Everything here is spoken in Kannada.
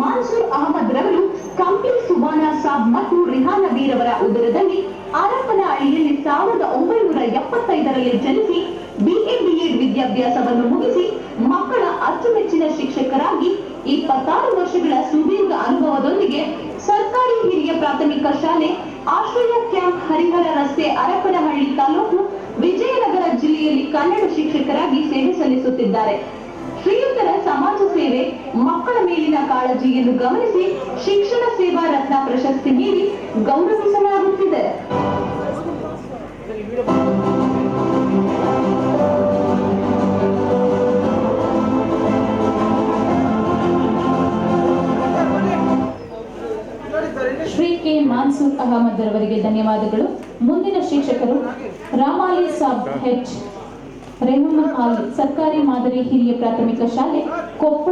ಮಾನ್ಸೂರ್ ಅಹಮದ್ ರವರು ಕಂಪ್ಲಿ ಸುಬಾನ ಸಾಬ್ ಮತ್ತು ರಿಹಾನ ಅವರ ಉದರದಲ್ಲಿ ಹಳ್ಳಿಯಲ್ಲಿ ಸಾವಿರದ ಒಂಬೈನೂರ ಎಪ್ಪತ್ತೈದರಲ್ಲಿ ಜನಿಸಿ ಬಿಎ ಬಿಎಡ್ ವಿದ್ಯಾಭ್ಯಾಸವನ್ನು ಮುಗಿಸಿ ಮಕ್ಕಳ ಅಚ್ಚುಮೆಚ್ಚಿನ ಶಿಕ್ಷಕರಾಗಿ ಇಪ್ಪತ್ತಾರು ವರ್ಷಗಳ ಸುದೀರ್ಘ ಅನುಭವದೊಂದಿಗೆ ಸರ್ಕಾರಿ ಹಿರಿಯ ಪ್ರಾಥಮಿಕ ಶಾಲೆ ಆಶ್ರಯ ಕ್ಯಾಂಪ್ ಹರಿಹರ ರಸ್ತೆ ಅರಪ್ಪನಹಳ್ಳಿ ತಾಲೂಕು ವಿಜಯನಗರ ಜಿಲ್ಲೆಯಲ್ಲಿ ಕನ್ನಡ ಶಿಕ್ಷಕರಾಗಿ ಸೇವೆ ಸಲ್ಲಿಸುತ್ತಿದ್ದಾರೆ. ಶ್ರೀಯುತರ ಸಮಾಜ ಸೇವೆ ಮಕ್ಕಳ ಮೇಲಿನ ಕಾಳಜಿಯನ್ನು ಗಮನಿಸಿ ಶಿಕ್ಷಣ ಸೇವಾ ರತ್ನ ಪ್ರಶಸ್ತಿ ನೀಡಿ ಗೌರವಿಸಲಾಗುತ್ತಿದೆ. ಶ್ರೀ ಕೆ ಮಾನ್ಸೂರ್ ಅಹಮದ್ ರವರಿಗೆ ಧನ್ಯವಾದಗಳು. ಮುಂದಿನ ಶಿಕ್ಷಕರು ರಾಮಾಲಿ ಸಾಬ್ ಹೆಚ್ ರೆಹಮಾನ್ ಆಲಿ ಸರ್ಕಾರಿ ಮಾದರಿ ಹಿರಿಯ ಪ್ರಾಥಮಿಕ ಶಾಲೆ ಕೊಪ್ಪಳ ತಾ